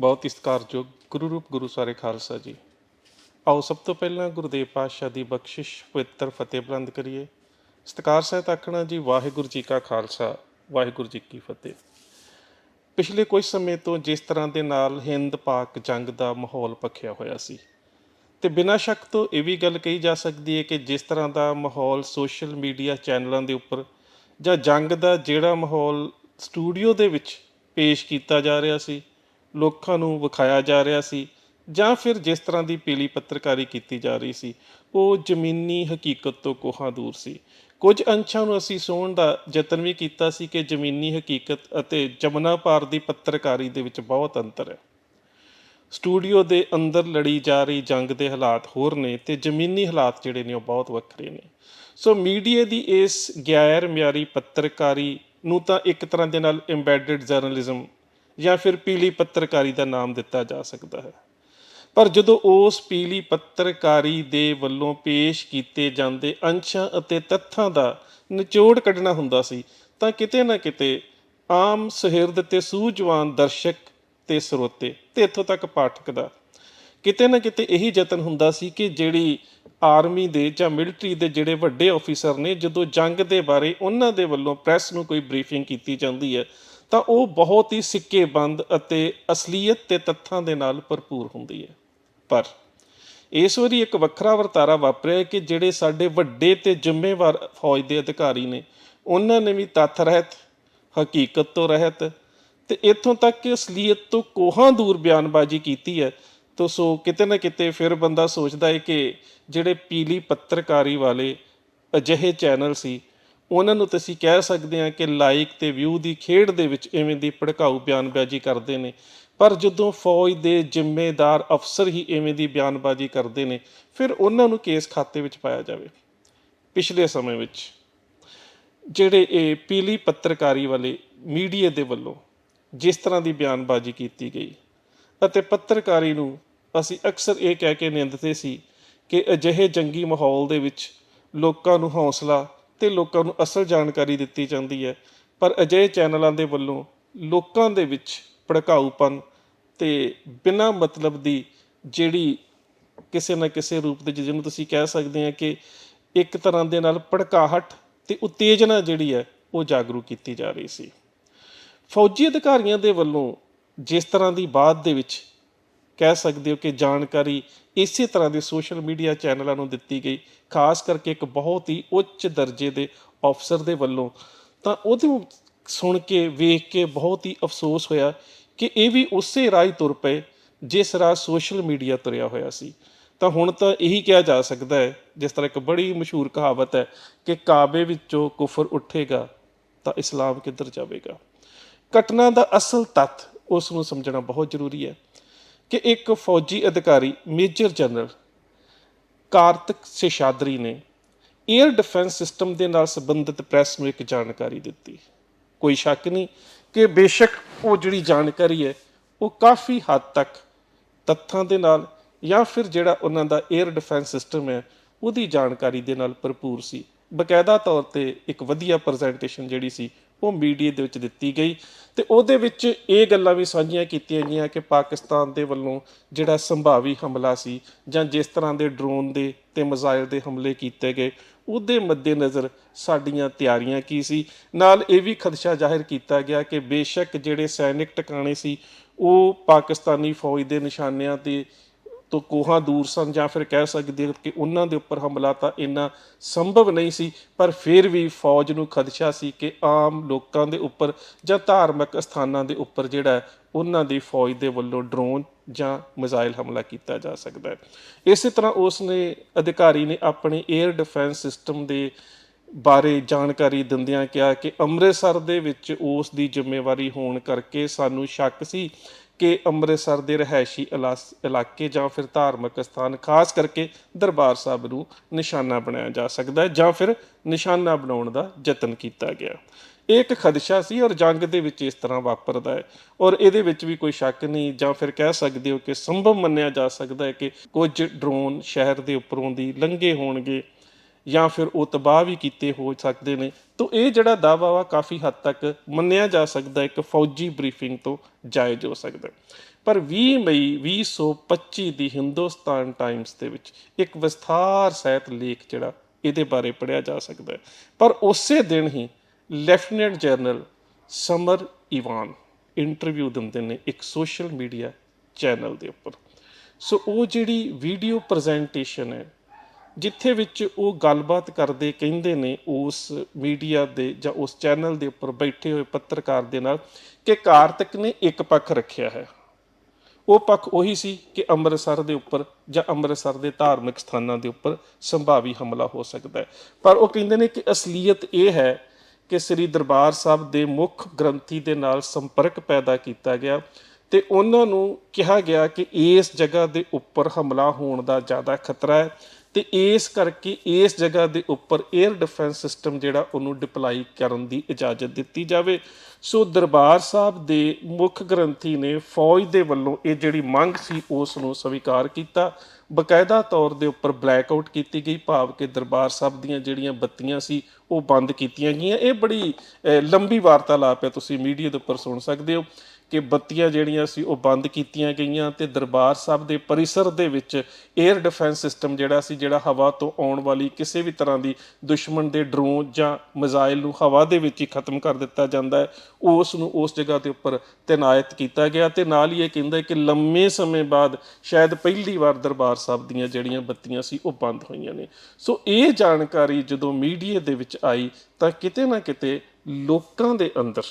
ਬਹੁਤ ਹੀ ਸਤਿਕਾਰਯੋਗ ਗੁਰੂ ਰੂਪ ਗੁਰੂ ਸਾਰੇ ਖਾਲਸਾ ਜੀ। ਆਓ ਸਭ ਤੋਂ ਪਹਿਲਾਂ ਗੁਰਦੇਵ ਪਾਤਸ਼ਾਹ ਦੀ ਬਖਸ਼ਿਸ਼ ਪਵਿੱਤਰ ਫਤਿਹ ਬੁਲੰਦ ਕਰੀਏ। ਸਤਿਕਾਰ ਸਹਿਤ ਆਖਣਾ ਜੀ, ਵਾਹਿਗੁਰੂ ਜੀ ਕਾ ਖਾਲਸਾ, ਵਾਹਿਗੁਰੂ ਜੀ ਕੀ ਫਤਿਹ। ਪਿਛਲੇ ਕੁਝ ਸਮੇਂ ਤੋਂ ਜਿਸ ਤਰ੍ਹਾਂ ਦੇ ਨਾਲ ਹਿੰਦ ਪਾਕ ਜੰਗ ਦਾ ਮਾਹੌਲ ਪੱਖਿਆ ਹੋਇਆ ਸੀ, ਤੇ ਬਿਨਾਂ ਸ਼ੱਕ ਤੋਂ ਇਹ ਵੀ ਗੱਲ ਕਹੀ ਜਾ ਸਕਦੀ ਹੈ ਕਿ ਜਿਸ ਤਰ੍ਹਾਂ ਦਾ ਮਾਹੌਲ ਸੋਸ਼ਲ ਮੀਡੀਆ ਚੈਨਲਾਂ ਦੇ ਉੱਪਰ ਜਾਂ ਜੰਗ ਦਾ ਜਿਹੜਾ ਮਾਹੌਲ ਸਟੂਡੀਓ ਦੇ ਵਿੱਚ ਪੇਸ਼ ਕੀਤਾ ਜਾ ਰਿਹਾ ਸੀ ਲੋਕਾਂ ਨੂੰ ਵਿਖਾਇਆ ਜਾ ਰਿਹਾ ਸੀ ਜਾਂ ਫਿਰ ਜਿਸ ਤਰ੍ਹਾਂ ਦੀ ਪੀਲੀ ਪੱਤਰਕਾਰੀ ਕੀਤੀ ਜਾ ਰਹੀ ਸੀ, ਉਹ ਜ਼ਮੀਨੀ ਹਕੀਕਤ ਤੋਂ ਕੋਹਾਂ ਦੂਰ ਸੀ। ਕੁਝ ਅੰਸ਼ਾਂ ਨੂੰ ਅਸੀਂ ਸੋਹਣ ਦਾ ਯਤਨ ਵੀ ਕੀਤਾ ਸੀ ਕਿ ਜ਼ਮੀਨੀ ਹਕੀਕਤ ਅਤੇ ਜਮਨਾ ਪਾਰ ਦੀ ਪੱਤਰਕਾਰੀ ਦੇ ਵਿੱਚ ਬਹੁਤ ਅੰਤਰ ਹੈ। ਸਟੂਡੀਓ ਦੇ ਅੰਦਰ ਲੜੀ ਜਾ ਰਹੀ ਜੰਗ ਦੇ ਹਾਲਾਤ ਹੋਰ ਨੇ ਤੇ ਜ਼ਮੀਨੀ ਹਾਲਾਤ ਜਿਹੜੇ ਨੇ ਉਹ ਬਹੁਤ ਵੱਖਰੇ ਨੇ। ਸੋ ਮੀਡੀਆ ਦੀ ਇਸ ਗੈਰ ਮਿਆਰੀ ਪੱਤਰਕਾਰੀ ਨੂੰ ਤਾਂ ਇੱਕ ਤਰ੍ਹਾਂ ਦੇ ਨਾਲ ਐਮਬੈਡਡ ਜਰਨਲਿਜ਼ਮ ਜਾਂ ਫਿਰ ਪੀਲੀ ਪੱਤਰਕਾਰੀ ਦਾ ਨਾਮ ਦਿੱਤਾ ਜਾ ਸਕਦਾ ਹੈ। ਪਰ ਜਦੋਂ ਉਸ ਪੀਲੀ ਪੱਤਰਕਾਰੀ ਦੇ ਵੱਲੋਂ ਪੇਸ਼ ਕੀਤੇ ਜਾਂਦੇ ਅੰਸ਼ਾਂ ਅਤੇ ਤੱਥਾਂ ਦਾ ਨਿਚੋੜ ਕੱਢਣਾ ਹੁੰਦਾ ਸੀ, ਤਾਂ ਕਿਤੇ ਨਾ ਕਿਤੇ ਆਮ ਸੁਹਿਰਦ ਤੇ ਸੂਝਵਾਨ ਦਰਸ਼ਕ ਤੇ ਸਰੋਤੇ ਤੇ ਇੱਥੋਂ ਤੱਕ ਪਾਠਕ ਦਾ ਕਿਤੇ ਨਾ ਕਿਤੇ ਇਹੀ ਯਤਨ ਹੁੰਦਾ ਸੀ ਕਿ ਜਿਹੜੀ ਆਰਮੀ ਦੇ ਜਾਂ ਮਿਲਟਰੀ ਦੇ ਜਿਹੜੇ ਵੱਡੇ ਅਫੀਸਰ ਨੇ, ਜਦੋਂ ਜੰਗ ਦੇ ਬਾਰੇ ਉਹਨਾਂ ਦੇ ਵੱਲੋਂ ਪ੍ਰੈਸ ਨੂੰ ਕੋਈ ਬਰੀਫਿੰਗ ਕੀਤੀ ਜਾਂਦੀ ਹੈ ਤਾਂ ਉਹ ਬਹੁਤ ਹੀ ਸਿੱਕੇਬੰਦ ਅਤੇ ਅਸਲੀਅਤ ਤੇ ਤੱਥਾਂ ਦੇ ਨਾਲ ਭਰਪੂਰ ਹੁੰਦੀ ਹੈ। ਪਰ ਇਸ ਵਾਰੀ ਇੱਕ ਵੱਖਰਾ ਵਰਤਾਰਾ ਵਾਪਰਿਆ ਕਿ ਜਿਹੜੇ ਸਾਡੇ ਵੱਡੇ ਤੇ ਜ਼ਿੰਮੇਵਾਰ ਫੌਜ ਦੇ ਅਧਿਕਾਰੀ ਨੇ, ਉਹਨਾਂ ਨੇ ਵੀ ਤੱਥ ਰਹਿਤ, ਹਕੀਕਤ ਤੋਂ ਰਹਿਤ ਤੇ ਇੱਥੋਂ ਤੱਕ ਕਿ ਅਸਲੀਅਤ ਤੋਂ ਕੋਹਾਂ ਦੂਰ ਬਿਆਨਬਾਜ਼ੀ ਕੀਤੀ ਹੈ, ਤੋ ਸੋ ਕਿਤੇ ਨਾ ਕਿਤੇ ਫਿਰ ਬੰਦਾ ਸੋਚਦਾ ਹੈ ਕਿ ਜਿਹੜੇ ਪੀਲੀ ਪੱਤਰਕਾਰੀ ਵਾਲੇ ਅਜਿਹੇ ਚੈਨਲ ਸੀ ਉਹਨਾਂ ਨੂੰ ਤੁਸੀਂ ਕਹਿ ਸਕਦੇ ਆ ਕਿ ਲਾਈਕ ਤੇ ਵਿਊ ਦੀ ਖੇਡ ਦੇ ਵਿੱਚ ਐਵੇਂ ਦੀ ਭੜਕਾਊ ਬਿਆਨਬਾਜ਼ੀ ਕਰਦੇ ਨੇ। ਪਰ ਜਦੋਂ ਫੌਜ ਦੇ ਜ਼ਿੰਮੇਦਾਰ ਅਫਸਰ ਹੀ ਐਵੇਂ ਦੀ ਬਿਆਨਬਾਜ਼ੀ ਕਰਦੇ ਨੇ, ਫਿਰ ਉਹਨਾਂ ਨੂੰ ਕੇਸ ਖਾਤੇ ਵਿੱਚ ਪਾਇਆ ਜਾਵੇ। ਪਿਛਲੇ ਸਮੇਂ ਵਿੱਚ ਜਿਹੜੇ ਇਹ ਪੀਲੀ ਪੱਤਰਕਾਰੀ ਵਾਲੇ ਮੀਡੀਆ ਦੇ ਵੱਲੋਂ ਜਿਸ ਤਰ੍ਹਾਂ ਦੀ ਬਿਆਨਬਾਜ਼ੀ ਕੀਤੀ ਗਈ ਅਤੇ ਪੱਤਰਕਾਰੀ ਨੂੰ ਅਸੀਂ ਅਕਸਰ ਇਹ ਕਹਿ ਕੇ ਨਿੰਦਦੇ ਸੀ ਕਿ ਅਜਿਹੇ ਜੰਗੀ ਮਾਹੌਲ ਦੇ ਵਿੱਚ ਲੋਕਾਂ ਨੂੰ ਹੌਸਲਾ ਤੇ ਲੋਕਾਂ ਨੂੰ ਅਸਲ ਜਾਣਕਾਰੀ ਦਿੱਤੀ ਜਾਂਦੀ ਹੈ। ਪਰ ਅਜਿਹੇ ਚੈਨਲਾਂ ਦੇ ਵੱਲੋਂ ਲੋਕਾਂ ਦੇ ਵਿੱਚ ਭੜਕਾਊਪਨ ਤੇ ਬਿਨਾਂ ਮਤਲਬ ਦੀ ਜਿਹੜੀ ਕਿਸੇ ਨਾ ਕਿਸੇ ਰੂਪ ਦੇ ਜਿਹਨੂੰ ਤੁਸੀਂ ਕਹਿ ਸਕਦੇ ਆ ਕਿ ਇੱਕ ਤਰ੍ਹਾਂ ਦੇ ਨਾਲ ਭੜਕਾਹਟ ਤੇ ਉਤੇਜਨਾ ਜਿਹੜੀ ਹੈ ਉਹ ਜਾਗਰੂਕ ਕੀਤੀ ਜਾ ਰਹੀ ਸੀ। ਫੌਜੀ ਅਧਿਕਾਰੀਆਂ ਦੇ ਵੱਲੋਂ ਜਿਸ ਤਰ੍ਹਾਂ ਦੀ ਬਾਅਦ ਦੇ ਵਿੱਚ ਕਹਿ ਸਕਦੇ ਹੋ ਕਿ ਜਾਣਕਾਰੀ ਇਸੇ ਤਰ੍ਹਾਂ ਦੇ ਸੋਸ਼ਲ ਮੀਡੀਆ ਚੈਨਲਾਂ ਨੂੰ ਦਿੱਤੀ ਗਈ, ਖਾਸ ਕਰਕੇ ਇੱਕ ਬਹੁਤ ਹੀ ਉੱਚ ਦਰਜੇ ਦੇ ਅਫਸਰ ਦੇ ਵੱਲੋਂ। ਤਾਂ ਉਹਦੇ ਸੁਣ ਕੇ, ਵੇਖ ਕੇ ਬਹੁਤ ਹੀ ਅਫਸੋਸ ਹੋਇਆ ਕਿ ਇਹ ਵੀ ਉਸੇ ਰਾਹ ਤੁਰ ਪਏ ਜਿਸ ਰਾਹ ਸੋਸ਼ਲ ਮੀਡੀਆ ਤੁਰਿਆ ਹੋਇਆ ਸੀ। ਤਾਂ ਹੁਣ ਤਾਂ ਇਹੀ ਕਿਹਾ ਜਾ ਸਕਦਾ ਹੈ, ਜਿਸ ਤਰ੍ਹਾਂ ਇੱਕ ਬੜੀ ਮਸ਼ਹੂਰ ਕਹਾਵਤ ਹੈ ਕਿ ਕਾਬੇ ਵਿੱਚੋਂ ਕੁਫਰ ਉੱਠੇਗਾ ਤਾਂ ਇਸਲਾਮ ਕਿੱਧਰ ਜਾਵੇਗਾ। ਘਟਨਾ ਦਾ ਅਸਲ ਤੱਥ ਉਸ ਨੂੰ ਸਮਝਣਾ ਬਹੁਤ ਜ਼ਰੂਰੀ ਹੈ। ਕਿ ਇੱਕ ਫੌਜੀ ਅਧਿਕਾਰੀ ਮੇਜਰ ਜਨਰਲ ਕਾਰਤਿਕ ਸੇਸ਼ਾਦਰੀ ਨੇ 에ਅਰ ਡਿਫੈਂਸ ਸਿਸਟਮ ਦੇ ਨਾਲ ਸੰਬੰਧਿਤ ਪ੍ਰੈਸ ਨੂੰ ਇੱਕ ਜਾਣਕਾਰੀ ਦਿੱਤੀ। ਕੋਈ ਸ਼ੱਕ ਨਹੀਂ ਕਿ ਬੇਸ਼ੱਕ ਉਹ ਜਿਹੜੀ ਜਾਣਕਾਰੀ ਹੈ, ਉਹ ਕਾਫੀ ਹੱਦ ਤੱਕ ਤੱਥਾਂ ਦੇ ਨਾਲ ਜਾਂ ਫਿਰ ਜਿਹੜਾ ਉਹਨਾਂ ਦਾ 에ਅਰ ਡਿਫੈਂਸ ਸਿਸਟਮ ਹੈ, ਉਹਦੀ ਜਾਣਕਾਰੀ ਦੇ ਨਾਲ ਭਰਪੂਰ ਸੀ। ਬਕਾਇਦਾ ਤੌਰ ਤੇ ਇੱਕ ਵਧੀਆ ਪ੍ਰੈਜੈਂਟੇਸ਼ਨ ਜਿਹੜੀ ਸੀ ਉਹ ਮੀਡੀਆ ਦੇ ਵਿੱਚ ਦਿੱਤੀ ਗਈ ਤੇ ਉਹਦੇ ਵਿੱਚ ਇਹ ਗੱਲਾਂ ਵੀ ਸਾਂਝੀਆਂ ਕੀਤੀਆਂ ਗਈਆਂ ਕਿ ਪਾਕਿਸਤਾਨ ਦੇ ਵੱਲੋਂ ਜਿਹੜਾ ਸੰਭਾਵੀ ਹਮਲਾ ਸੀ ਜਾਂ ਜਿਸ ਤਰ੍ਹਾਂ ਦੇ ਡਰੋਨ ਦੇ ਤੇ ਮਿਜ਼ਾਈਲ ਦੇ ਹਮਲੇ ਕੀਤੇ ਗਏ, ਉਹਦੇ ਮੱਦੇਨਜ਼ਰ ਸਾਡੀਆਂ ਤਿਆਰੀਆਂ ਕੀ ਸੀ? ਨਾਲ ਇਹ ਵੀ ਖਦਸ਼ਾ ਜ਼ਾਹਿਰ ਕੀਤਾ ਗਿਆ ਕਿ ਬੇਸ਼ੱਕ ਜਿਹੜੇ ਸੈਨਿਕ ਟਿਕਾਣੇ ਸੀ, ਉਹ ਪਾਕਿਸਤਾਨੀ ਫੌਜ ਦੇ ਨਿਸ਼ਾਨਿਆਂ ਤੇ ਤੋਂ ਕੋਹਾਂ ਦੂਰ ਸਨ ਜਾਂ ਫਿਰ ਕਹਿ ਸਕਦੇ ਹੋ ਕਿ ਉਹਨਾਂ ਦੇ ਉੱਪਰ ਹਮਲਾ ਤਾਂ ਇੰਨਾ ਸੰਭਵ ਨਹੀਂ ਸੀ, ਪਰ ਫਿਰ ਵੀ ਫੌਜ ਨੂੰ ਖਦਸ਼ਾ ਸੀ ਕਿ ਆਮ ਲੋਕਾਂ ਦੇ ਉੱਪਰ ਜਾਂ ਧਾਰਮਿਕ ਸਥਾਨਾਂ ਦੇ ਉੱਪਰ ਜਿਹੜਾ ਉਹਨਾਂ ਦੀ ਫੌਜ ਦੇ ਵੱਲੋਂ ਡਰੋਨ ਜਾਂ ਮਿਜ਼ਾਈਲ ਹਮਲਾ ਕੀਤਾ ਜਾ ਸਕਦਾ ਹੈ। ਇਸੇ ਤਰ੍ਹਾਂ ਉਸ ਨੇ ਅਧਿਕਾਰੀ ਨੇ ਆਪਣੇ 에ਅਰ ਡਿਫੈਂਸ ਸਿਸਟਮ ਦੇ ਬਾਰੇ ਜਾਣਕਾਰੀ ਦਿੰਦਿਆਂ ਕਿਹਾ ਕਿ ਅੰਮ੍ਰਿਤਸਰ ਦੇ ਵਿੱਚ ਉਸ ਦੀ ਜ਼ਿੰਮੇਵਾਰੀ ਹੋਣ ਕਰਕੇ ਸਾਨੂੰ ਸ਼ੱਕ ਸੀ ਕਿ ਅੰਮ੍ਰਿਤਸਰ ਦੇ ਰਹਿائشੀ ਇਲਾਕੇ ਜਾਂ ਫਿਰ ਧਾਰਮਿਕ ਸਥਾਨ, ਖਾਸ ਕਰਕੇ ਦਰਬਾਰ ਸਾਹਿਬ ਨੂੰ ਨਿਸ਼ਾਨਾ ਬਣਾਇਆ ਜਾ ਸਕਦਾ ਹੈ ਜਾਂ ਫਿਰ ਨਿਸ਼ਾਨਾ ਬਣਾਉਣ ਦਾ ਯਤਨ ਕੀਤਾ ਗਿਆ। ਇਹ ਇੱਕ ਖਦਸ਼ਾ ਸੀ ਔਰ ਜੰਗ ਦੇ ਵਿੱਚ ਇਸ ਤਰ੍ਹਾਂ ਵਾਪਰਦਾ ਹੈ। ਔਰ ਇਹਦੇ ਵਿੱਚ ਵੀ ਕੋਈ ਸ਼ੱਕ ਨਹੀਂ ਜਾਂ ਫਿਰ ਕਹਿ ਸਕਦੇ ਹੋ ਕਿ ਸੰਭਵ ਮੰਨਿਆ ਜਾ ਸਕਦਾ ਹੈ ਕਿ ਕੁਝ ਡਰੋਨ ਸ਼ਹਿਰ ਦੇ ਉੱਪਰੋਂ ਦੀ ਲੰਘੇ ਹੋਣਗੇ। ਜਾਂ ਫਿਰ ਉਹ ਤਬਾਹ ਵੀ ਕੀਤੇ ਹੋ ਸਕਦੇ ਨੇ, ਤਾਂ ਇਹ ਜਿਹੜਾ ਦਾਅਵਾ ਵਾ ਕਾਫੀ ਹੱਦ ਤੱਕ ਮੰਨਿਆ ਜਾ ਸਕਦਾ, ਇੱਕ ਫੌਜੀ ਬਰੀਫਿੰਗ ਤੋਂ ਜਾਇਜ਼ ਹੋ ਸਕਦਾ ਪਰ 20 ਮਈ 2025 ਦੀ ਹਿੰਦੁਸਤਾਨ ਟਾਈਮਸ ਦੇ ਵਿੱਚ ਇੱਕ ਵਿਸਥਾਰ ਸਹਿਤ ਲੇਖ ਜਿਹੜਾ ਇਹਦੇ ਬਾਰੇ ਪੜਿਆ ਜਾ ਸਕਦਾ ਹੈ। ਪਰ ਉਸੇ ਦਿਨ ਹੀ lieutenant general Sumer Ivan interview ਦਿੰਦੇ ਨੇ ਇੱਕ ਸੋਸ਼ਲ ਮੀਡੀਆ ਚੈਨਲ ਦੇ ਉੱਪਰ। ਸੋ ਉਹ ਜਿਹੜੀ ਵੀਡੀਓ ਪ੍ਰੈਜੈਂਟੇਸ਼ਨ ਹੈ ਜਿੱਥੇ ਵਿੱਚ ਉਹ ਗੱਲਬਾਤ ਕਰਦੇ ਕਹਿੰਦੇ ਨੇ ਉਸ ਮੀਡੀਆ ਦੇ ਜਾਂ ਉਸ ਚੈਨਲ ਦੇ ਉੱਪਰ ਬੈਠੇ ਹੋਏ ਪੱਤਰਕਾਰ ਦੇ ਨਾਲ ਕਿ ਕਾਰਤਿਕ ਨੇ ਇੱਕ ਪੱਖ ਰੱਖਿਆ ਹੈ। ਉਹ ਪੱਖ ਉਹੀ ਸੀ ਕਿ ਅੰਮ੍ਰਿਤਸਰ ਦੇ ਉੱਪਰ ਜਾਂ ਅੰਮ੍ਰਿਤਸਰ ਦੇ ਧਾਰਮਿਕ ਸਥਾਨਾਂ ਦੇ ਉੱਪਰ ਸੰਭਾਵੀ ਹਮਲਾ ਹੋ ਸਕਦਾ ਹੈ। ਪਰ ਉਹ ਕਹਿੰਦੇ ਨੇ ਕਿ ਅਸਲੀਅਤ ਇਹ ਹੈ ਕਿ ਸ੍ਰੀ ਦਰਬਾਰ ਸਾਹਿਬ ਦੇ ਮੁੱਖ ਗ੍ਰੰਥੀ ਦੇ ਨਾਲ ਸੰਪਰਕ ਪੈਦਾ ਕੀਤਾ ਗਿਆ ਤੇ ਉਹਨਾਂ ਨੂੰ ਕਿਹਾ ਗਿਆ ਕਿ ਇਸ ਜਗ੍ਹਾ ਦੇ ਉੱਪਰ ਹਮਲਾ ਹੋਣ ਦਾ ਜ਼ਿਆਦਾ ਖਤਰਾ ਹੈ ਤੇ ਇਸ ਕਰਕੇ ਇਸ ਜਗ੍ਹਾ ਦੇ ਉੱਪਰ 에ਅਰ ਡਿਫੈਂਸ ਸਿਸਟਮ ਜਿਹੜਾ ਉਹਨੂੰ ਡਿਪਲਾਈ ਕਰਨ ਦੀ ਇਜਾਜ਼ਤ ਦਿੱਤੀ ਜਾਵੇ। ਸੋ ਦਰਬਾਰ ਸਾਹਿਬ ਦੇ ਮੁੱਖ ਗ੍ਰੰਥੀ ਨੇ ਫੌਜ ਦੇ ਵੱਲੋਂ ਇਹ ਜਿਹੜੀ ਮੰਗ ਸੀ, ਉਸ ਨੂੰ ਸਵੀਕਾਰ ਕੀਤਾ। ਬਕਾਇਦਾ ਤੌਰ ਦੇ ਉੱਪਰ ਬਲੈਕ ਆਊਟ ਕੀਤੀ ਗਈ, ਭਾਵ ਕਿ ਦਰਬਾਰ ਸਾਹਿਬ ਦੀਆਂ ਜਿਹੜੀਆਂ ਬੱਤੀਆਂ ਸੀ, ਉਹ ਬੰਦ ਕੀਤੀਆਂ ਗਈਆਂ। ਇਹ ਬੜੀ ਲੰਬੀ ਵਾਰਤਾਲਾਪ ਹੈ, ਤੁਸੀਂ ਮੀਡੀਆ ਦੇ ਉੱਪਰ ਸੁਣ ਸਕਦੇ ਹੋ। ਕਿ ਬੱਤੀਆਂ ਜਿਹੜੀਆਂ ਸੀ ਉਹ ਬੰਦ ਕੀਤੀਆਂ ਗਈਆਂ ਤੇ ਦਰਬਾਰ ਸਾਹਿਬ ਦੇ ਪਰਿਸਰ ਦੇ ਵਿੱਚ 에ਅਰ ਡਿਫੈਂਸ ਸਿਸਟਮ ਜਿਹੜਾ ਸੀ, ਜਿਹੜਾ ਹਵਾ ਤੋਂ ਆਉਣ ਵਾਲੀ ਕਿਸੇ ਵੀ ਤਰ੍ਹਾਂ ਦੀ ਦੁਸ਼ਮਣ ਦੇ ਡਰੋਨ ਜਾਂ ਮਿਜ਼ਾਈਲ ਨੂੰ ਹਵਾ ਦੇ ਵਿੱਚ ਹੀ ਖਤਮ ਕਰ ਦਿੱਤਾ ਜਾਂਦਾ ਹੈ, ਉਸ ਨੂੰ ਉਸ ਜਗ੍ਹਾ ਦੇ ਉੱਪਰ ਤੈਨਾਤ ਕੀਤਾ ਗਿਆ ਤੇ ਨਾਲ ਹੀ ਇਹ ਕਹਿੰਦਾ ਕਿ ਲੰਮੇ ਸਮੇਂ ਬਾਅਦ ਸ਼ਾਇਦ ਪਹਿਲੀ ਵਾਰ ਦਰਬਾਰ ਸਾਹਿਬ ਦੀਆਂ ਜਿਹੜੀਆਂ ਬੱਤੀਆਂ ਸੀ ਉਹ ਬੰਦ ਹੋਈਆਂ ਨੇ। ਸੋ ਇਹ ਜਾਣਕਾਰੀ ਜਦੋਂ ਮੀਡੀਆ ਦੇ ਵਿੱਚ ਆਈ ਤਾਂ ਕਿਤੇ ਨਾ ਕਿਤੇ ਲੋਕਾਂ ਦੇ ਅੰਦਰ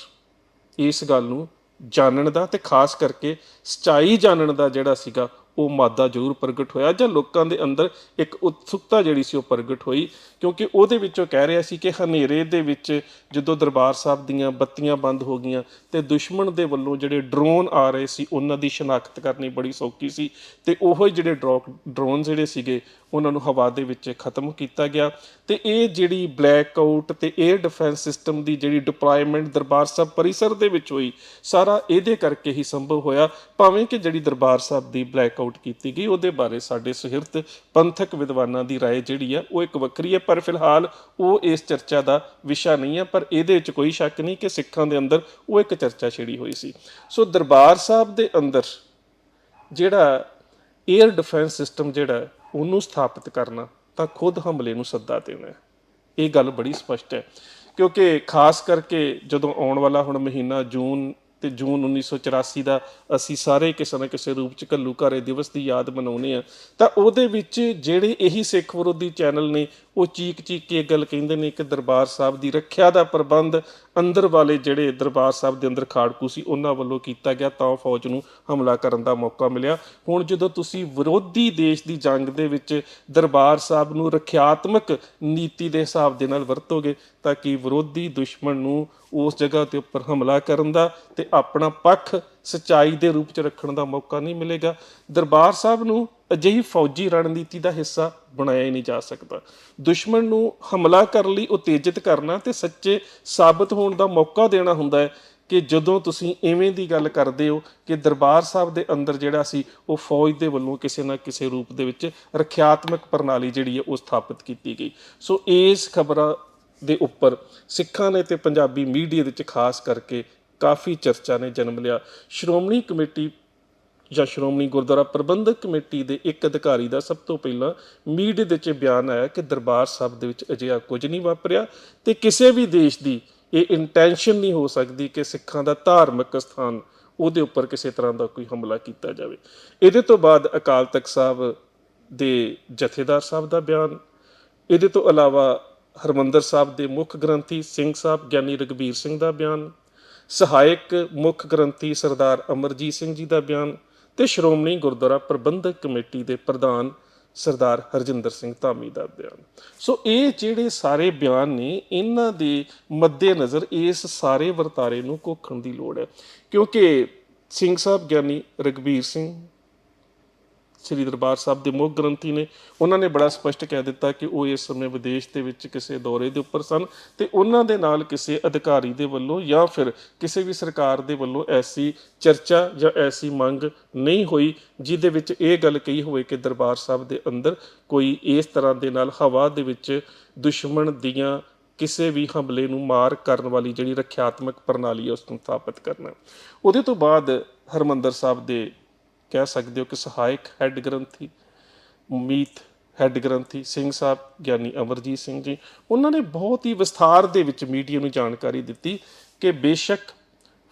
ਇਸ ਗੱਲ ਨੂੰ ਜਾਣਨ ਦਾ ਤੇ ਖਾਸ ਕਰਕੇ ਸਚਾਈ ਜਾਣਨ ਦਾ ਜਿਹੜਾ ਸੀਗਾ, ਉਹ ਮਾਦਾ ਜ਼ਰੂਰ ਪ੍ਰਗਟ ਹੋਇਆ ਜਾਂ ਲੋਕਾਂ ਦੇ ਅੰਦਰ ਇੱਕ ਉਤਸੁਕਤਾ ਜਿਹੜੀ ਸੀ ਉਹ ਪ੍ਰਗਟ ਹੋਈ, ਕਿਉਂਕਿ ਉਹਦੇ ਵਿੱਚੋਂ ਕਹਿ ਰਿਹਾ ਸੀ ਕਿ ਹਨੇਰੇ ਦੇ ਵਿੱਚ ਜਦੋਂ ਦਰਬਾਰ ਸਾਹਿਬ ਦੀਆਂ ਬੱਤੀਆਂ ਬੰਦ ਹੋ ਗਈਆਂ ਤੇ ਦੁਸ਼ਮਣ ਦੇ ਵੱਲੋਂ ਜਿਹੜੇ ਡਰੋਨ ਆ ਰਹੇ ਸੀ, ਉਹਨਾਂ ਦੀ ਸ਼ਨਾਖਤ ਕਰਨੀ ਬੜੀ ਸੌਖੀ ਸੀ ਤੇ ਉਹ ਹੀ ਜਿਹੜੇ ਡਰੋਨ ਜਿਹੜੇ ਸੀਗੇ ਉਹਨਾਂ ਨੂੰ ਹਵਾ ਦੇ ਵਿੱਚ ਖਤਮ ਕੀਤਾ ਗਿਆ ਤੇ ਇਹ ਜਿਹੜੀ ਬਲੈਕ ਆਊਟ ਤੇ 에ਅਰ ਡਿਫੈਂਸ ਸਿਸਟਮ ਦੀ ਜਿਹੜੀ ਡਿਪਲੋਇਮੈਂਟ ਦਰਬਾਰ ਸਾਹਿਬ ਪਰਿਸਰ ਦੇ ਵਿੱਚ ਹੋਈ, ਸਾਰਾ ਇਹਦੇ ਕਰਕੇ ਹੀ ਸੰਭਵ ਹੋਇਆ, ਭਾਵੇਂ ਕਿ ਜਿਹੜੀ ਦਰਬਾਰ ਸਾਹਿਬ ਦੀ ਬਲੈਕ ਆਊਟ ਕੀਤੀ ਗਈ, ਉਹਦੇ ਬਾਰੇ ਸਾਡੇ ਸਹਿਰਤ ਪੰਥਕ ਵਿਦਵਾਨਾਂ ਦੀ رائے ਜਿਹੜੀ ਆ, ਉਹ ਇੱਕ ਵੱਖਰੀ ਹੈ, ਪਰ ਫਿਲਹਾਲ ਉਹ ਇਸ ਚਰਚਾ ਦਾ ਵਿਸ਼ਾ ਨਹੀਂ ਹੈ, ਪਰ ਇਹਦੇ ਵਿੱਚ ਕੋਈ ਸ਼ੱਕ ਨਹੀਂ ਕਿ ਸਿੱਖਾਂ ਦੇ ਅੰਦਰ ਉਹ ਇੱਕ ਚਰਚਾ ਛਿੜੀ ਹੋਈ ਸੀ। ਸੋ ਦਰਬਾਰ ਸਾਹਿਬ ਦੇ ਅੰਦਰ ਜਿਹੜਾ 에ਅਰ ਡਿਫੈਂਸ ਸਿਸਟਮ ਜਿਹੜਾ ਉਹਨੂੰ ਸਥਾਪਿਤ ਕਰਨਾ, ਤਾਂ ਖੁਦ ਹਮਲੇ ਨੂੰ ਸੱਦਾ ਦੇਣਾ ਹੈ। ਇਹ ਗੱਲ ਬੜੀ ਸਪਸ਼ਟ ਹੈ। ਕਿਉਂਕਿ ਖਾਸ ਕਰਕੇ ਜਦੋਂ ਆਉਣ ਵਾਲਾ ਹੁਣ ਮਹੀਨਾ ਜੂਨ ਤੇ ਜੂਨ 1984 ਦਾ ਅਸੀਂ ਸਾਰੇ ਕਿਸੇ ਨਾ ਕਿਸੇ ਰੂਪ ਚ ਘੱਲੂ ਘਾਰੇ ਦਿਵਸ ਦੀ ਯਾਦ ਮਨਾਉਂਦੇ ਆ ਤਾਂ ਉਹਦੇ ਵਿੱਚ ਜਿਹੜੇ ਇਹੀ ਸਿੱਖ ਵਿਰੋਧੀ ਚੈਨਲ ਨੇ ਉਹ ਚੀਕ ਚੀਕ ਕੇ ਇਹ ਗੱਲ ਕਹਿੰਦੇ ਨੇ ਕਿ ਦਰਬਾਰ ਸਾਹਿਬ ਦੀ ਰੱਖਿਆ ਦਾ ਪ੍ਰਬੰਧ ਅੰਦਰ ਵਾਲੇ ਜਿਹੜੇ ਦਰਬਾਰ ਸਾਹਿਬ ਦੇ ਅੰਦਰ ਖਾੜਕੂ ਸੀ, ਉਹਨਾਂ ਵੱਲੋਂ ਕੀਤਾ ਗਿਆ, ਤਾਂ ਫੌਜ ਨੂੰ ਹਮਲਾ ਕਰਨ ਦਾ ਮੌਕਾ ਮਿਲਿਆ। ਹੁਣ ਜਦੋਂ ਤੁਸੀਂ ਵਿਰੋਧੀ ਦੇਸ਼ ਦੀ ਜੰਗ ਦੇ ਵਿੱਚ ਦਰਬਾਰ ਸਾਹਿਬ ਨੂੰ ਰੱਖਿਆਤਮਕ ਨੀਤੀ ਦੇ ਹਿਸਾਬ ਦੇ ਨਾਲ ਵਰਤੋਗੇ, ਤਾਂ ਕਿ ਵਿਰੋਧੀ ਦੁਸ਼ਮਣ ਨੂੰ ਉਸ ਜਗ੍ਹਾ ਤੇ ਉੱਪਰ ਹਮਲਾ ਕਰਨ ਦਾ ਤੇ ਆਪਣਾ ਪੱਖ ਸਚਾਈ ਦੇ ਰੂਪ ਚ ਰੱਖਣ ਦਾ ਮੌਕਾ ਨਹੀਂ ਮਿਲੇਗਾ? ਦਰਬਾਰ ਸਾਹਿਬ ਨੂੰ ਅਜਿਹੀ ਫੌਜੀ ਰਣਨੀਤੀ ਦਾ ਹਿੱਸਾ ਬਣਾਇਆ ਹੀ ਨਹੀਂ ਜਾ ਸਕਦਾ। ਦੁਸ਼ਮਣ ਨੂੰ ਹਮਲਾ ਕਰਨ ਲਈ, ਉਤੇਜਿਤ ਕਰਨਾ ਤੇ ਸੱਚੇ ਸਾਬਤ ਹੋਣ ਦਾ ਮੌਕਾ ਦੇਣਾ ਹੁੰਦਾ ਹੈ ਕਿ ਜਦੋਂ ਤੁਸੀਂ ਐਵੇਂ ਦੀ ਗੱਲ ਕਰਦੇ ਹੋ ਕਿ ਦਰਬਾਰ ਸਾਹਿਬ ਦੇ ਅੰਦਰ ਜਿਹੜਾ ਸੀ, ਉਹ ਫੌਜ ਦੇ ਵੱਲੋਂ ਕਿਸੇ ਨਾ ਕਿਸੇ ਰੂਪ ਦੇ ਵਿੱਚ ਰੱਖਿਆਤਮਕ ਪ੍ਰਣਾਲੀ ਜਿਹੜੀ ਹੈ, ਉਹ ਸਥਾਪਿਤ ਕੀਤੀ ਗਈ। ਸੋ ਇਸ ਖਬਰਾਂ ਦੇ ਉੱਪਰ ਸਿੱਖਾਂ ਨੇ ਤੇ ਪੰਜਾਬੀ ਮੀਡੀਆ ਦੇ ਵਿੱਚ ਖਾਸ ਕਰਕੇ ਕਾਫੀ ਚਰਚਾ ਨੇ ਜਨਮ ਲਿਆ। ਸ਼੍ਰੋਮਣੀ ਕਮੇਟੀ ਜਾਂ ਸ਼੍ਰੋਮਣੀ ਗੁਰਦੁਆਰਾ ਪ੍ਰਬੰਧਕ ਕਮੇਟੀ ਦੇ ਇੱਕ ਅਧਿਕਾਰੀ ਦਾ ਸਭ ਤੋਂ ਪਹਿਲਾਂ ਮੀਡੀਆ ਦੇ ਵਿੱਚ ਬਿਆਨ ਆਇਆ ਕਿ ਦਰਬਾਰ ਸਾਹਿਬ ਦੇ ਵਿੱਚ ਅਜਿਹਾ ਕੁਝ ਨਹੀਂ ਵਾਪਰਿਆ ਤੇ ਕਿਸੇ ਵੀ ਦੇਸ਼ ਦੀ ਇਹ ਇੰਟੈਂਸ਼ਨ ਨਹੀਂ ਹੋ ਸਕਦੀ ਕਿ ਸਿੱਖਾਂ ਦਾ ਧਾਰਮਿਕ ਸਥਾਨ ਉਹਦੇ ਉੱਪਰ ਕਿਸੇ ਤਰ੍ਹਾਂ ਦਾ ਕੋਈ ਹਮਲਾ ਕੀਤਾ ਜਾਵੇ। ਇਹਦੇ ਤੋਂ ਬਾਅਦ ਅਕਾਲ ਤਖਤ ਸਾਹਿਬ ਦੇ ਜਥੇਦਾਰ ਸਾਹਿਬ ਦਾ ਬਿਆਨ, ਇਹਦੇ ਤੋਂ ਇਲਾਵਾ ਹਰਮੰਦਰ ਸਾਹਿਬ ਦੇ ਮੁੱਖ ਗ੍ਰੰਥੀ ਸਿੰਘ ਸਾਹਿਬ ਗਿਆਨੀ ਰਗਬੀਰ ਸਿੰਘ ਦਾ ਬਿਆਨ, ਸਹਾਇਕ ਮੁੱਖ ਗ੍ਰੰਥੀ ਸਰਦਾਰ ਅਮਰਜੀਤ ਸਿੰਘ ਜੀ ਦਾ ਬਿਆਨ ਤੇ ਸ਼੍ਰੋਮਣੀ ਗੁਰਦੁਆਰਾ ਪ੍ਰਬੰਧਕ ਕਮੇਟੀ ਦੇ ਪ੍ਰਧਾਨ ਸਰਦਾਰ ਹਰਜਿੰਦਰ ਸਿੰਘ ਧਾਮੀ ਦਾ ਬਿਆਨ। ਸੋ ਇਹ ਜਿਹੜੇ ਸਾਰੇ ਬਿਆਨ ਨੇ, ਇਹਨਾਂ ਦੇ ਮੱਦੇ ਨਜ਼ਰ ਇਸ ਸਾਰੇ ਵਰਤਾਰੇ ਨੂੰ ਕੋਖਣ ਦੀ ਲੋੜ ਹੈ। ਕਿਉਂਕਿ ਸਿੰਘ ਸਾਹਿਬ ਗਿਆਨੀ ਰਗਬੀਰ ਸਿੰਘ ਸ੍ਰੀ ਦਰਬਾਰ ਸਾਹਿਬ ਦੇ ਮੁੱਖ ਗ੍ਰੰਥੀ ਨੇ। ਉਹਨਾਂ ਨੇ ਬੜਾ ਸਪਸ਼ਟ ਕਹਿ ਦਿੱਤਾ ਕਿ ਉਹ ਇਸ ਸਮੇਂ ਵਿਦੇਸ਼ ਦੇ ਵਿੱਚ ਕਿਸੇ ਦੌਰੇ ਦੇ ਉੱਪਰ ਸਨ ਤੇ ਉਹਨਾਂ ਦੇ ਨਾਲ ਕਿਸੇ ਅਧਿਕਾਰੀ ਦੇ ਵੱਲੋਂ ਜਾਂ ਫਿਰ ਕਿਸੇ ਵੀ ਸਰਕਾਰ ਦੇ ਵੱਲੋਂ ਐਸੀ ਚਰਚਾ ਜਾਂ ਐਸੀ ਮੰਗ ਨਹੀਂ ਹੋਈ, ਜਿਹਦੇ ਵਿੱਚ ਇਹ ਗੱਲ ਕਹੀ ਹੋਵੇ ਕਿ ਦਰਬਾਰ ਸਾਹਿਬ ਦੇ ਅੰਦਰ ਕੋਈ ਇਸ ਤਰ੍ਹਾਂ ਦੇ ਨਾਲ ਹਵਾ ਦੇ ਵਿੱਚ ਦੁਸ਼ਮਣ ਦੀਆਂ ਕਿਸੇ ਵੀ ਹਮਲੇ ਨੂੰ ਮਾਰ ਕਰਨ ਵਾਲੀ ਜਿਹੜੀ ਰੱਖਿਆਤਮਕ ਪ੍ਰਣਾਲੀ ਹੈ, ਉਸ ਨੂੰ ਸਥਾਪਿਤ ਕਰਨਾ। ਉਹਦੇ ਤੋਂ ਬਾਅਦ ਹਰਮੰਦਰ ਸਾਹਿਬ ਦੇ ਕਹਿ ਸਕਦੇ ਹੋ ਕਿ ਸਹਾਇਕ ਹੈੱਡ ਗ੍ਰੰਥੀ, ਮੀਤ ਹੈੱਡ ਗ੍ਰੰਥੀ ਸਿੰਘ ਸਾਹਿਬ, ਗਿਆਨੀ ਅਮਰਜੀਤ ਸਿੰਘ ਜੀ, ਉਹਨਾਂ ਨੇ ਬਹੁਤ ਹੀ ਵਿਸਥਾਰ ਦੇ ਵਿੱਚ ਮੀਡੀਆ ਨੂੰ ਜਾਣਕਾਰੀ ਦਿੱਤੀ ਕਿ ਬੇਸ਼ੱਕ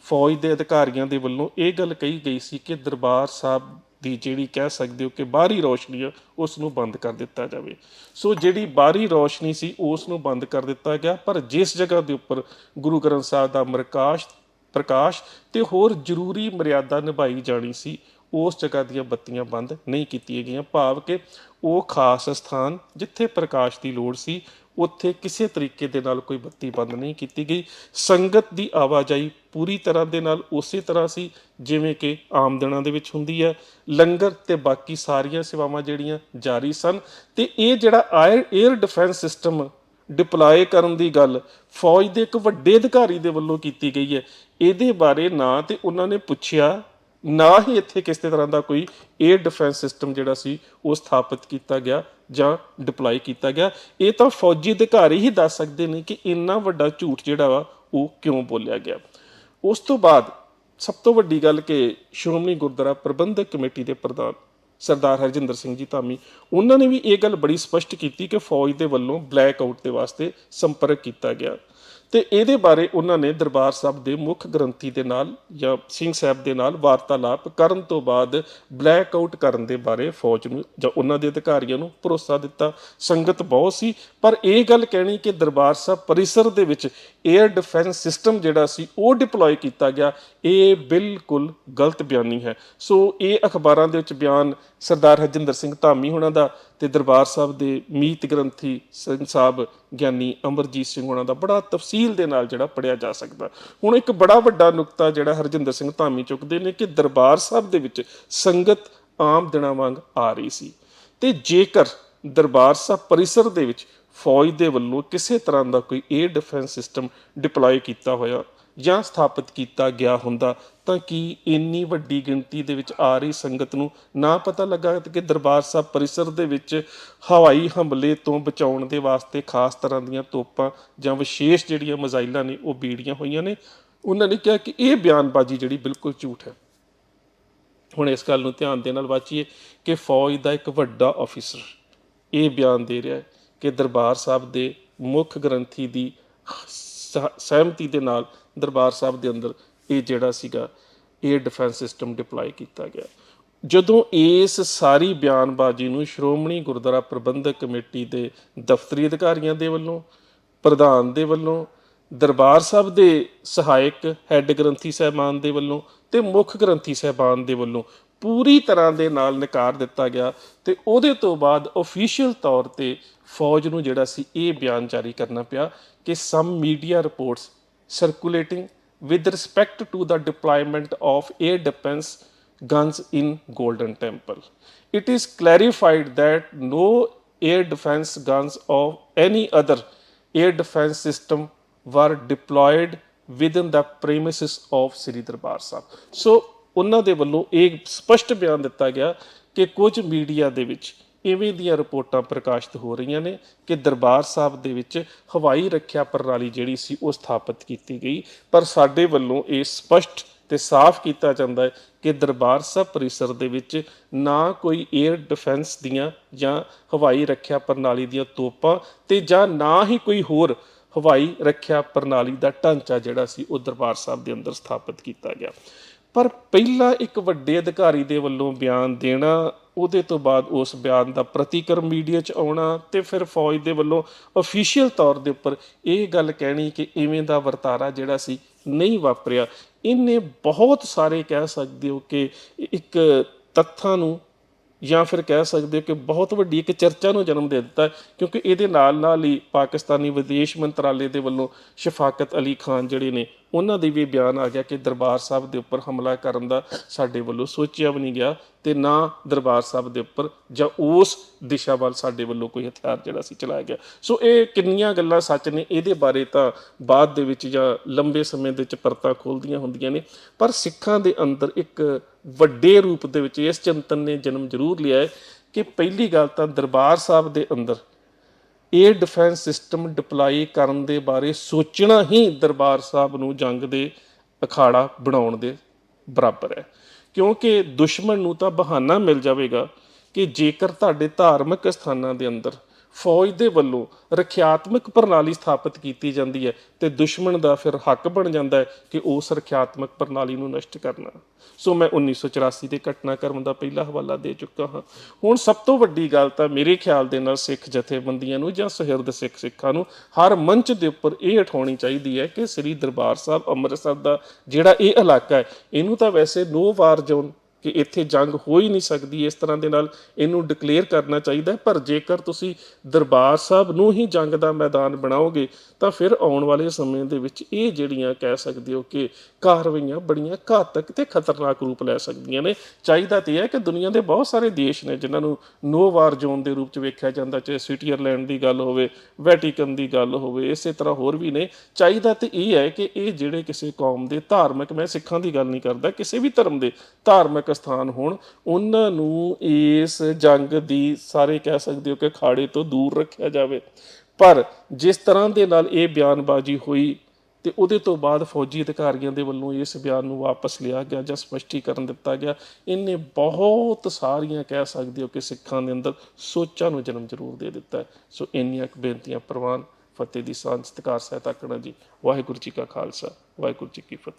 ਫੌਜ ਦੇ ਅਧਿਕਾਰੀਆਂ ਦੇ ਵੱਲੋਂ ਇਹ ਗੱਲ ਕਹੀ ਗਈ ਸੀ ਕਿ ਦਰਬਾਰ ਸਾਹਿਬ ਦੀ ਜਿਹੜੀ ਕਹਿ ਸਕਦੇ ਹੋ ਕਿ ਬਾਹਰੀ ਰੋਸ਼ਨੀ ਆ ਉਸ ਨੂੰ ਬੰਦ ਕਰ ਦਿੱਤਾ ਜਾਵੇ। ਸੋ ਜਿਹੜੀ ਬਾਹਰੀ ਰੋਸ਼ਨੀ ਸੀ ਉਸ ਨੂੰ ਬੰਦ ਕਰ ਦਿੱਤਾ ਗਿਆ, ਪਰ ਜਿਸ ਜਗ੍ਹਾ ਦੇ ਉੱਪਰ ਗੁਰੂ ਗ੍ਰੰਥ ਸਾਹਿਬ ਦਾ ਪ੍ਰਕਾਸ਼ ਪ੍ਰਕਾਸ਼ ਤੇ ਹੋਰ ਜ਼ਰੂਰੀ ਮਰਿਆਦਾ ਨਿਭਾਈ ਜਾਣੀ ਸੀ ਉਸ ਜਗ੍ਹਾ ਦੀਆਂ ਬੱਤੀਆਂ ਬੰਦ ਨਹੀਂ ਕੀਤੀਆਂ ਗਈਆਂ, ਭਾਵ ਕਿ ਉਹ ਖਾਸ ਸਥਾਨ ਜਿੱਥੇ ਪ੍ਰਕਾਸ਼ ਦੀ ਲੋੜ ਸੀ, ਉੱਥੇ ਕਿਸੇ ਤਰੀਕੇ ਦੇ ਨਾਲ ਕੋਈ ਬੱਤੀ ਬੰਦ ਨਹੀਂ ਕੀਤੀ ਗਈ। ਸੰਗਤ ਦੀ ਆਵਾਜਾਈ ਪੂਰੀ ਤਰ੍ਹਾਂ ਦੇ ਨਾਲ ਉਸੇ ਤਰ੍ਹਾਂ ਸੀ, ਜਿਵੇਂ ਕਿ ਆਮ ਦਿਨਾਂ ਦੇ ਵਿੱਚ ਹੁੰਦੀ ਹੈ। ਲੰਗਰ ਤੇ ਬਾਕੀ ਸਾਰੀਆਂ ਸੇਵਾਵਾਂ ਜਿਹੜੀਆਂ ਜਾਰੀ ਸਨ ਤੇ ਇਹ ਜਿਹੜਾ air air defence system deploy ਕਰਨ ਦੀ ਗੱਲ ਫੌਜ ਦੇ ਇੱਕ ਵੱਡੇ ਅਧਿਕਾਰੀ ਦੇ ਵੱਲੋਂ ਕੀਤੀ ਗਈ ਹੈ। ਇਹਦੇ ਬਾਰੇ ਨਾ ਤੇ ਉਹਨਾਂ ਨੇ ਪੁੱਛਿਆ ਨਾ ਹੀ ਇੱਥੇ ਕਿਸੇ ਤਰ੍ਹਾਂ ਦਾ ਕੋਈ 에ਅਰ ਡਿਫੈਂਸ ਸਿਸਟਮ ਜਿਹੜਾ ਸੀ, ਉਹ ਸਥਾਪਿਤ ਕੀਤਾ ਗਿਆ ਜਾਂ ਡਿਪਲਾਈ ਕੀਤਾ ਗਿਆ। ਇਹ ਤਾਂ ਫੌਜੀ ਅਧਿਕਾਰੀ ਹੀ ਦੱਸ ਸਕਦੇ ਨੇ ਕਿ ਇੰਨਾ ਵੱਡਾ ਝੂਠ ਜਿਹੜਾ ਵਾ, ਉਹ ਕਿਉਂ ਬੋਲਿਆ ਗਿਆ। ਉਸ ਤੋਂ ਬਾਅਦ ਸਭ ਤੋਂ ਵੱਡੀ ਗੱਲ ਕਿ ਸ਼੍ਰੋਮਣੀ ਗੁਰਦੁਆਰਾ ਪ੍ਰਬੰਧਕ ਕਮੇਟੀ ਦੇ ਪ੍ਰਧਾਨ ਸਰਦਾਰ ਹਰਜਿੰਦਰ ਸਿੰਘ ਜੀ ਧਾਮੀ, ਉਹਨਾਂ ਨੇ ਵੀ ਇਹ ਗੱਲ ਬੜੀ ਸਪਸ਼ਟ ਕੀਤੀ ਕਿ ਫੌਜ ਦੇ ਵੱਲੋਂ ਬਲੈਕ ਆਊਟ ਦੇ ਵਾਸਤੇ ਸੰਪਰਕ ਕੀਤਾ ਗਿਆ। ਤੇ ਇਹਦੇ ਬਾਰੇ ਉਹਨਾਂ ਨੇ ਦਰਬਾਰ ਸਾਹਿਬ ਦੇ ਮੁੱਖ ਗ੍ਰੰਥੀ ਦੇ ਨਾਲ ਜਾਂ ਸਿੰਘ ਸਾਹਿਬ ਦੇ ਨਾਲ ਵਾਰਤਾਲਾਪ ਕਰਨ ਤੋਂ ਬਾਅਦ ਬਲੈਕ ਆਊਟ ਕਰਨ ਦੇ ਬਾਰੇ ਫੌਜ ਨੂੰ ਜਾਂ ਉਹਨਾਂ ਦੇ ਅਧਿਕਾਰੀਆਂ ਨੂੰ ਭਰੋਸਾ ਦਿੱਤਾ। ਸੰਗਤ ਬਹੁਤ ਸੀ, ਪਰ ਇਹ ਗੱਲ ਕਹਿਣੀ ਕਿ ਦਰਬਾਰ ਸਾਹਿਬ ਪਰਿਸਰ ਦੇ ਵਿੱਚ 에ਅਰ ਡਿਫੈਂਸ ਸਿਸਟਮ ਜਿਹੜਾ ਸੀ, ਉਹ ਡਿਪਲੋਏ ਕੀਤਾ ਗਿਆ। ਇਹ ਬਿਲਕੁਲ ਗਲਤ ਬਿਆਨੀ ਹੈ। ਸੋ ਇਹ ਅਖਬਾਰਾਂ ਦੇ ਵਿੱਚ ਬਿਆਨ ਸਰਦਾਰ ਹਰਜਿੰਦਰ ਸਿੰਘ ਧਾਮੀ ਹੋਣਾ ਦਾ ਤੇ ਦਰਬਾਰ ਸਾਹਿਬ ਦੇ ਮੀਤ ਗ੍ਰੰਥੀ ਸਿੰਘ ਸਾਹਿਬ ਗਿਆਨੀ ਅਮਰਜੀਤ ਸਿੰਘ ਹੋਣਾ ਦਾ ਬੜਾ ਤਫਸੀਲ ਦੇ ਨਾਲ ਜਿਹੜਾ ਪੜਿਆ ਜਾ ਸਕਦਾ। ਹੁਣ ਇੱਕ ਬੜਾ ਵੱਡਾ ਨੁਕਤਾ ਜਿਹੜਾ ਹਰਜਿੰਦਰ ਸਿੰਘ ਧਾਮੀ ਚੁੱਕਦੇ ਨੇ ਕਿ ਦਰਬਾਰ ਸਾਹਿਬ ਦੇ ਵਿੱਚ ਸੰਗਤ ਆਮ ਦਿਨਾਂ ਵਾਂਗ ਆ ਰਹੀ ਸੀ। ਤੇ ਜੇਕਰ ਦਰਬਾਰ ਸਾਹਿਬ ਪਰਿਸਰ ਦੇ ਵਿੱਚ ਫੌਜ ਦੇ ਵੱਲੋਂ ਕਿਸੇ ਤਰ੍ਹਾਂ ਦਾ ਕੋਈ 에ਅਰ ਡਿਫੈਂਸ ਸਿਸਟਮ ਡਿਪਲੋਏ ਕੀਤਾ ਹੋਇਆ ਜਾਂ ਸਥਾਪਿਤ ਕੀਤਾ ਗਿਆ ਹੁੰਦਾ, ਤਾਂ ਕੀ ਇੰਨੀ ਵੱਡੀ ਗਿਣਤੀ ਦੇ ਵਿੱਚ ਆ ਰਹੀ ਸੰਗਤ ਨੂੰ ਨਾ ਪਤਾ ਲੱਗਾ ਕਿ ਦਰਬਾਰ ਸਾਹਿਬ ਪਰਿਸਰ ਦੇ ਵਿੱਚ ਹਵਾਈ ਹਮਲੇ ਤੋਂ ਬਚਾਉਣ ਦੇ ਵਾਸਤੇ ਖਾਸ ਤਰ੍ਹਾਂ ਦੀਆਂ ਤੋਪਾਂ ਜਾਂ ਵਿਸ਼ੇਸ਼ ਜਿਹੜੀਆਂ ਮਜ਼ਾਈਲਾਂ ਨੇ ਉਹ ਬੀੜੀਆਂ ਹੋਈਆਂ ਨੇ? ਉਹਨਾਂ ਨੇ ਕਿਹਾ ਕਿ ਇਹ ਬਿਆਨਬਾਜ਼ੀ ਜਿਹੜੀ ਬਿਲਕੁਲ ਝੂਠ ਹੈ। ਹੁਣ ਇਸ ਗੱਲ ਨੂੰ ਧਿਆਨ ਦੇ ਨਾਲ ਵਾਚੀਏ ਕਿ ਫੌਜ ਦਾ ਇੱਕ ਵੱਡਾ ਅਫੀਸਰ ਇਹ ਬਿਆਨ ਦੇ ਰਿਹਾ ਹੈ ਕਿ ਦਰਬਾਰ ਸਾਹਿਬ ਦੇ ਮੁੱਖ ਗ੍ਰੰਥੀ ਦੀ ਸਹ- ਸਹਿਮਤੀ ਦੇ ਨਾਲ ਦਰਬਾਰ ਸਾਹਿਬ ਦੇ ਅੰਦਰ ਇਹ ਜਿਹੜਾ ਸੀਗਾ, ਇਹ ਡਿਫੈਂਸ ਸਿਸਟਮ ਡਿਪਲਾਈ ਕੀਤਾ ਗਿਆ। ਜਦੋਂ ਇਸ ਸਾਰੀ ਬਿਆਨਬਾਜ਼ੀ ਨੂੰ ਸ਼੍ਰੋਮਣੀ ਗੁਰਦੁਆਰਾ ਪ੍ਰਬੰਧਕ ਕਮੇਟੀ ਦੇ ਦਫ਼ਤਰੀ ਅਧਿਕਾਰੀਆਂ ਦੇ ਵੱਲੋਂ, ਪ੍ਰਧਾਨ ਦੇ ਵੱਲੋਂ, ਦਰਬਾਰ ਸਾਹਿਬ ਦੇ ਸਹਾਇਕ ਹੈੱਡ ਗ੍ਰੰਥੀ ਸਾਹਿਬਾਨ ਦੇ ਵੱਲੋਂ ਤੇ ਮੁੱਖ ਗ੍ਰੰਥੀ ਸਾਹਿਬਾਨ ਦੇ ਵੱਲੋਂ ਪੂਰੀ ਤਰ੍ਹਾਂ ਦੇ ਨਾਲ ਨਕਾਰ ਦਿੱਤਾ ਗਿਆ ਤੇ ਉਹਦੇ ਤੋਂ ਬਾਅਦ ਅਫੀਸ਼ੀਅਲ ਤੌਰ ਤੇ ਫੌਜ ਨੂੰ ਜਿਹੜਾ ਸੀ ਇਹ ਬਿਆਨ ਜਾਰੀ ਕਰਨਾ ਪਿਆ ਕਿ some media reports circulating with respect to the deployment of air defense guns in Golden Temple. It is clarified that no air defense guns of any other air defense system were deployed within the premises of Sri Darbar Sahib. So ਉਹਨਾਂ ਦੇ ਵੱਲੋਂ ਇਹ ਸਪਸ਼ਟ ਬਿਆਨ ਦਿੱਤਾ ਗਿਆ ਕਿ ਕੁਝ ਮੀਡੀਆ ਦੇ ਵਿੱਚ ਇਵੇਂ ਦੀਆਂ ਰਿਪੋਰਟਾਂ ਪ੍ਰਕਾਸ਼ਿਤ ਹੋ ਰਹੀਆਂ ਨੇ ਕਿ ਦਰਬਾਰ ਸਾਹਿਬ ਦੇ ਵਿੱਚ ਹਵਾਈ ਰੱਖਿਆ ਪ੍ਰਣਾਲੀ ਜਿਹੜੀ ਸੀ ਉਹ ਸਥਾਪਿਤ ਕੀਤੀ ਗਈ। ਪਰ ਸਾਡੇ ਵੱਲੋਂ ਇਹ ਸਪਸ਼ਟ ਤੇ ਸਾਫ਼ ਕੀਤਾ ਜਾਂਦਾ ਹੈ ਕਿ ਦਰਬਾਰ ਸਾਹਿਬ ਪਰਿਸਰ ਦੇ ਵਿੱਚ ਨਾ ਕੋਈ 에ਅਰ ਡਿਫੈਂਸ ਦੀਆਂ ਜਾਂ ਹਵਾਈ ਰੱਖਿਆ ਪ੍ਰਣਾਲੀ ਦੀਆਂ ਤੋਪਾਂ ਤੇ ਜਾਂ ਨਾ ਹੀ ਕੋਈ ਹੋਰ ਹਵਾਈ ਰੱਖਿਆ ਪ੍ਰਣਾਲੀ ਦਾ ਢਾਂਚਾ ਜਿਹੜਾ ਸੀ ਉਹ ਦਰਬਾਰ ਸਾਹਿਬ ਦੇ ਅੰਦਰ ਸਥਾਪਿਤ ਕੀਤਾ ਗਿਆ। ਪਰ ਪਹਿਲਾਂ ਇੱਕ ਵੱਡੇ ਅਧਿਕਾਰੀ ਦੇ ਵੱਲੋਂ ਬਿਆਨ ਦੇਣਾ, ਉਹਦੇ ਤੋਂ ਬਾਅਦ ਉਸ ਬਿਆਨ ਦਾ ਪ੍ਰਤੀਕਰਮ ਮੀਡੀਆ 'ਚ ਆਉਣਾ ਤੇ ਫਿਰ ਫੌਜ ਦੇ ਵੱਲੋਂ ਅਫੀਸ਼ੀਅਲ ਤੌਰ ਦੇ ਉੱਪਰ ਇਹ ਗੱਲ ਕਹਿਣੀ ਕਿ ਇਵੇਂ ਦਾ ਵਰਤਾਰਾ ਜਿਹੜਾ ਸੀ ਨਹੀਂ ਵਾਪਰਿਆ। ਇਹਨੇ ਬਹੁਤ ਸਾਰੇ ਕਹਿ ਸਕਦੇ ਹੋ ਕਿ ਇੱਕ ਤੱਥਾਂ ਨੂੰ ਜਾਂ ਫਿਰ ਕਹਿ ਸਕਦੇ ਹੋ ਕਿ ਬਹੁਤ ਵੱਡੀ ਇੱਕ ਚਰਚਾ ਨੂੰ ਜਨਮ ਦੇ ਦਿੱਤਾ, ਕਿਉਂਕਿ ਇਹਦੇ ਨਾਲ ਨਾਲ ਹੀ ਪਾਕਿਸਤਾਨੀ ਵਿਦੇਸ਼ ਮੰਤਰਾਲੇ ਦੇ ਵੱਲੋਂ ਸ਼ਫਾਕਤ ਅਲੀ ਖਾਨ ਜਿਹੜੇ ਨੇ ਉਹਨਾਂ ਦੇ ਵੀ ਬਿਆਨ ਆ ਗਿਆ ਕਿ ਦਰਬਾਰ ਸਾਹਿਬ ਦੇ ਉੱਪਰ ਹਮਲਾ ਕਰਨ ਦਾ ਸਾਡੇ ਵੱਲੋਂ ਸੋਚਿਆ ਵੀ ਨਹੀਂ ਗਿਆ ਤੇ ਨਾ ਦਰਬਾਰ ਸਾਹਿਬ ਦੇ ਉੱਪਰ ਜਾਂ ਉਸ ਦਿਸ਼ਾ ਵੱਲ ਸਾਡੇ ਵੱਲੋਂ ਕੋਈ ਹਥਿਆਰ ਜਿਹੜਾ ਸੀ ਚਲਾਇਆ ਗਿਆ। ਸੋ ਇਹ ਕਿੰਨੀਆਂ ਗੱਲਾਂ ਸੱਚ ਨੇ, ਇਹਦੇ ਬਾਰੇ ਤਾਂ ਬਾਅਦ ਦੇ ਵਿੱਚ ਜਾਂ ਲੰਬੇ ਸਮੇਂ ਦੇ ਵਿੱਚ ਪਰਤਾਂ ਖੋਲਦੀਆਂ ਹੁੰਦੀਆਂ ਨੇ। ਪਰ ਸਿੱਖਾਂ ਦੇ ਅੰਦਰ ਇੱਕ ਵੱਡੇ ਰੂਪ ਦੇ ਵਿੱਚ ਇਸ ਚਿੰਤਨ ਨੇ ਜਨਮ ਜ਼ਰੂਰ ਲਿਆ ਹੈ ਕਿ ਪਹਿਲੀ ਗੱਲ ਤਾਂ ਦਰਬਾਰ ਸਾਹਿਬ ਦੇ ਅੰਦਰ ਇਹ ਡਿਫੈਂਸ ਸਿਸਟਮ ਡਿਪਲਾਈ ਕਰਨ ਦੇ ਬਾਰੇ ਸੋਚਣਾ ਹੀ ਦਰਬਾਰ ਸਾਹਿਬ ਨੂੰ ਜੰਗ ਦੇ ਅਖਾੜਾ ਬਣਾਉਣ ਦੇ ਬਰਾਬਰ ਹੈ। ਕਿਉਂਕਿ ਦੁਸ਼ਮਣ ਨੂੰ ਤਾਂ ਬਹਾਨਾ ਮਿਲ ਜਾਵੇਗਾ ਕਿ ਜੇਕਰ ਤੁਹਾਡੇ ਧਾਰਮਿਕ ਸਥਾਨਾਂ ਦੇ ਅੰਦਰ ਫੌਜ ਦੇ ਵੱਲੋਂ ਰੱਖਿਆਤਮਕ ਪ੍ਰਣਾਲੀ ਸਥਾਪਿਤ ਕੀਤੀ ਜਾਂਦੀ ਹੈ ਤੇ ਦੁਸ਼ਮਣ ਦਾ ਫਿਰ ਹੱਕ ਬਣ ਜਾਂਦਾ ਹੈ ਕਿ ਉਸ ਰੱਖਿਆਤਮਕ ਪ੍ਰਣਾਲੀ ਨੂੰ ਨਸ਼ਟ ਕਰਨਾ। ਸੋ ਮੈਂ 1984 ਦੇ ਘਟਨਾਕ੍ਰਮ ਦਾ ਪਹਿਲਾ ਹਵਾਲਾ ਦੇ ਚੁੱਕਾ ਹਾਂ। ਹੁਣ ਸਭ ਤੋਂ ਵੱਡੀ ਗੱਲ ਤਾਂ ਮੇਰੇ ਖਿਆਲ ਦੇ ਨਾਲ ਸਿੱਖ ਜਥੇਬੰਦੀਆਂ ਨੂੰ ਜਾਂ ਸਹਿਰਦ ਸਿੱਖ ਸਿੱਖਾਂ ਨੂੰ ਹਰ ਮੰਚ ਦੇ ਉੱਪਰ ਇਹ ਉਠਾਉਣੀ ਚਾਹੀਦੀ ਹੈ ਕਿ ਸ੍ਰੀ ਦਰਬਾਰ ਸਾਹਿਬ ਅੰਮ੍ਰਿਤਸਰ ਦਾ ਜਿਹੜਾ ਇਹ ਇਲਾਕਾ ਹੈ, ਇਹਨੂੰ ਤਾਂ ਵੈਸੇ ਨੋ ਵਾਰ ਜ਼ੋਨ ਕਿ ਇੱਥੇ ਜੰਗ ਹੋ ਹੀ ਨਹੀਂ ਸਕਦੀ, ਇਸ ਤਰ੍ਹਾਂ ਦੇ ਨਾਲ ਇਹਨੂੰ ਡਿਕਲੇਅਰ ਕਰਨਾ ਚਾਹੀਦਾ ਪਰ ਜੇਕਰ ਤੁਸੀਂ ਦਰਬਾਰ ਸਾਹਿਬ ਨੂੰ ਹੀ ਜੰਗ ਦਾ ਮੈਦਾਨ ਬਣਾਓਗੇ, ਤਾਂ ਫਿਰ ਆਉਣ ਵਾਲੇ ਸਮੇਂ ਦੇ ਵਿੱਚ ਇਹ ਜਿਹੜੀਆਂ ਕਹਿ ਸਕਦੇ ਹੋ ਕਿ ਕਾਰਵਾਈਆਂ ਬੜੀਆਂ ਘਾਤਕ ਤੇ ਖਤਰਨਾਕ ਰੂਪ ਲੈ ਸਕਦੀਆਂ ਨੇ। ਚਾਹੀਦਾ ਤੇ ਇਹ ਹੈ ਕਿ ਦੁਨੀਆ ਦੇ ਬਹੁਤ ਸਾਰੇ ਦੇਸ਼ ਨੇ, ਜਿਨ੍ਹਾਂ ਨੂੰ ਨੋ ਵਾਰ ਜ਼ੋਨ ਦੇ ਰੂਪ ਚ ਵੇਖਿਆ ਜਾਂਦਾ, ਚਾਹੇ ਸਵਿਟਜ਼ਰਲੈਂਡ ਦੀ ਗੱਲ ਹੋਵੇ, ਵੈਟੀਕਨ ਦੀ ਗੱਲ ਹੋਵੇ, ਇਸੇ ਤਰ੍ਹਾਂ ਹੋਰ ਵੀ ਨੇ। ਚਾਹੀਦਾ ਤੇ ਇਹ ਹੈ ਕਿ ਇਹ ਜਿਹੜੇ ਕਿਸੇ ਕੌਮ ਦੇ ਧਾਰਮਿਕ, ਮੈਂ ਸਿੱਖਾਂ ਦੀ ਗੱਲ ਨਹੀਂ ਕਰਦਾ, ਕਿਸੇ ਵੀ ਧਰਮ ਦੇ ਧਾਰਮਿਕ ਸਥਾਨ ਹੋਣ, ਉਹਨਾਂ ਨੂੰ ਇਸ ਜੰਗ ਦੀ ਸਾਰੇ ਕਹਿ ਸਕਦੇ ਹੋ ਕਿ ਖਾੜੇ ਤੋਂ ਦੂਰ ਰੱਖਿਆ ਜਾਵੇ। ਪਰ ਜਿਸ ਤਰ੍ਹਾਂ ਦੇ ਨਾਲ ਇਹ ਬਿਆਨਬਾਜ਼ੀ ਹੋਈ ਤੇ ਉਹਦੇ ਤੋਂ ਬਾਅਦ ਫੌਜੀ ਅਧਿਕਾਰੀਆਂ ਦੇ ਵੱਲੋਂ ਇਸ ਬਿਆਨ ਨੂੰ ਵਾਪਸ ਲਿਆ ਗਿਆ ਜਾਂ ਸਪਸ਼ਟੀਕਰਨ ਦਿੱਤਾ ਗਿਆ, ਇਹਨੇ ਬਹੁਤ ਸਾਰੀਆਂ ਕਹਿ ਸਕਦੇ ਹੋ ਕਿ ਸਿੱਖਾਂ ਦੇ ਅੰਦਰ ਸੋਚਾਂ ਨੂੰ ਜਨਮ ਜ਼ਰੂਰ ਦੇ ਦਿੱਤਾ ਸੋ ਇੰਨੀਆਂ ਕੁ ਬੇਨਤੀਆਂ ਪ੍ਰਵਾਨ ਫਤਿਹ ਦੀ ਸਾਂਝ, ਸਤਿਕਾਰ ਸਹਿਤਾ ਕਰਨਾ ਜੀ। ਵਾਹਿਗੁਰੂ ਜੀ ਕਾ ਖਾਲਸਾ, ਵਾਹਿਗੁਰੂ ਜੀ ਕੀ ਫਤਿਹ।